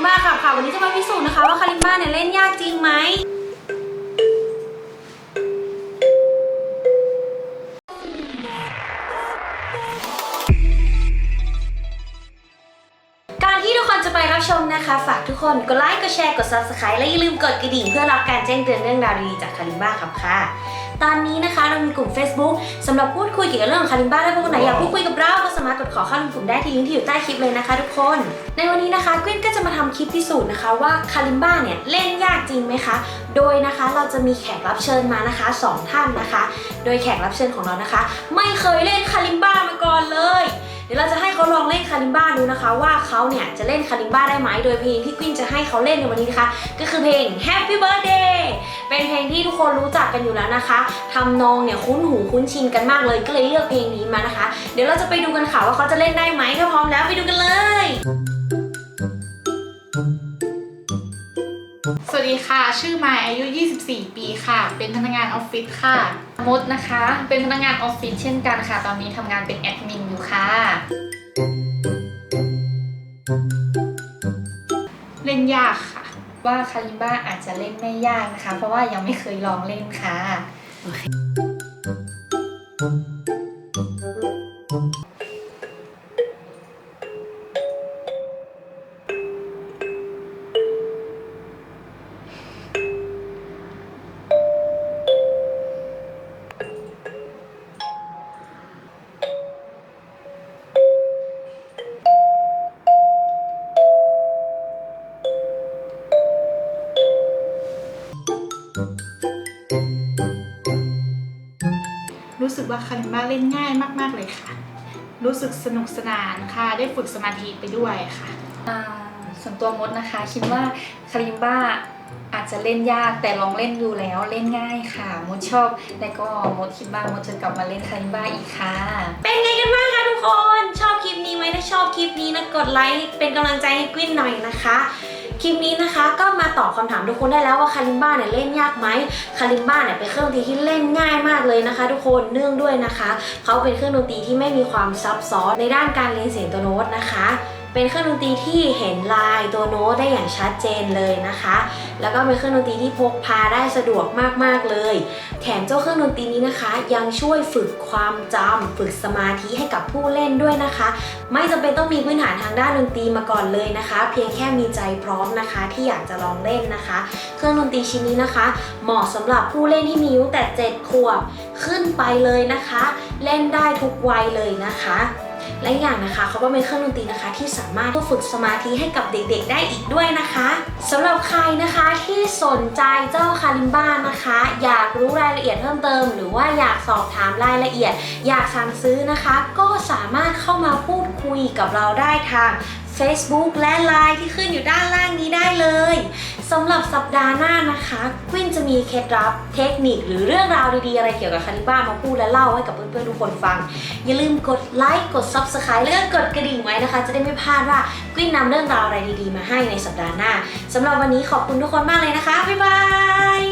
มบ้าค่ะค่ะ วันนี้จะมาพิสูจน์นะคะว่าคาริมบ้าเนี่ยเล่นยากจริงไหม รับชมนะคะ ฝากทุกคนกดไลค์ กดแชร์ กด subscribe และอย่าลืมกดกระดิ่งเพื่อรับการแจ้งเตือนเรื่องราวดีๆจากคาริมบ้าครับค่ะ ตอนนี้นะคะเรามีกลุ่ม Facebook สำหรับพูดคุยเกี่ยวกับเรื่องของคาริมบ้าถ้าพวกคนไหนอยากพูดคุยกับเราก็สามารถกดขอเข้าร่วมกลุ่มได้ที่ลิงก์ที่อยู่ใต้คลิปเลยนะคะทุกคน ในวันนี้นะคะกวินก็จะมาทำคลิปพิสูจน์นะคะว่าคาริมบ้าเนี่ยเล่นยากจริงไหมคะ โดยนะคะเราจะมีแขกรับเชิญมานะคะสองท่านนะคะ โดยแขกรับเชิญของเรานะคะ ไม่เคยเล่นคาริมบ้า ลองเล่นคาริมบ้าดูนะคะ ว่าเขาเนี่ยจะเล่นคาริมบ้าได้ไหมโดยเพลงที่กวินจะให้เขาเล่นในวันนี้นะคะ ก็คือเพลง Happy Birthday เป็นเพลงที่ทุกคนรู้จักกันอยู่แล้วนะคะทำนองเนี่ยคุ้นหูคุ้นชินกันมากเลยก็เลยเลือกเพลงนี้มานะคะ เดี๋ยวเราจะไปดูกันค่ะว่าเขาจะเล่นได้ไหมถ้าพร้อมแล้วไปดูกันเลย สวัสดีค่ะ ชื่อมายอายุ 24 ปีค่ะ เป็นพนักงานออฟฟิศค่ะ มดนะคะ เป็นพนักงานออฟฟิศเช่นกันค่ะ ตอนนี้ทำงานเป็นแอดมินอยู่ค่ะ เล่นยากค่ะ ว่าคาลิมบ้าอาจจะเล่นไม่ยากนะคะ เพราะว่ายังไม่เคยลองเล่นค่ะ รู้สึกว่าคาริมบ้าเล่นง่ายมาก ๆ เลยค่ะ รู้สึกสนุกสนานค่ะ ได้ฝึกสมาธิไปด้วยค่ะอ่าส่วนตัวมดนะคะ คิดว่าคาริมบ้าอาจจะเล่นยากแต่ลองเล่นดูแล้วเล่นง่ายค่ะ มดชอบ และก็มดคิดว่ามดจะกลับมาเล่นคาริมบ้าอีกค่ะ เป็นไงกันบ้างคะทุกคนชอบคลิป นี้ไว้ถ้าชอบคลิปนี้นะกดไลค์เป็นกำลังใจให้กวินหน่อยนะคะคลิปนี้นะคะก็มาตอบคำถามทุกคนได้แล้วว่าคาริมบ้าเนี่ยเล่นยากไหมคาริมบ้าเนี่ยเป็นเครื่องดนตรีที่เล่นง่ายมากเลยนะคะ ทุกคนเนื่องด้วยนะคะเขาเป็นเครื่องดนตรีที่ไม่มีความซับซ้อนในด้านการเรียนเสียงตัวโน้ตนะคะ เป็นเครื่องดนตรีที่เห็นลายตัวโน้ตได้อย่างชัดเจนเลยนะคะ แล้วก็เป็นเครื่องดนตรีที่พกพาได้สะดวกมากๆเลย แถมเจ้าเครื่องดนตรีนี้นะคะ ยังช่วยฝึกความจำฝึกสมาธิให้กับผู้เล่นด้วยนะคะ ไม่จำเป็นต้องมีพื้นฐานทางด้านดนตรีมาก่อนเลยนะคะ เพียงแค่มีใจพร้อมนะคะ ที่อยากจะลองเล่นนะคะ เครื่องดนตรีชิ้นนี้นะคะ เหมาะสำหรับผู้เล่นที่มีอายุแต่7ขวบขึ้นไปเลยนะคะ เล่นได้ทุกวัยเลยนะคะ และอย่างนะคะเขาก็เป็นเครื่องดนตรีนะคะ ที่สามารถฝึกสมาธิให้กับเด็กๆ ได้อีกด้วยนะคะสำหรับใครนะคะที่สนใจเจ้าคาริมบ้านะคะ อยากรู้รายละเอียดเพิ่มเติม หรือว่าอยากสอบถามรายละเอียด อยากสั่งซื้อนะคะ ก็สามารถเข้ามาพูดคุยกับเราได้ทาง Facebook และ Line ที่ขึ้นอยู่ด้านล่างนี้ได้เลย สำหรับสัปดาห์หน้านะคะกวินจะมีเคล็ดลับเทคนิคหรือเรื่องราวดีๆ อะไรเกี่ยวกับคาริบ้ามาพูดและเล่าให้กับเพื่อนๆทุกคนฟัง อย่าลืมกดไลค์กด Subscribe แล้วก็กดกระดิ่งไว้นะคะ จะได้ไม่พลาดว่ากวินนำเรื่องราวอะไรดีๆ มาให้ในสัปดาห์หน้าสำหรับวันนี้ขอบคุณทุกคนมากเลยนะคะบ๊ายบาย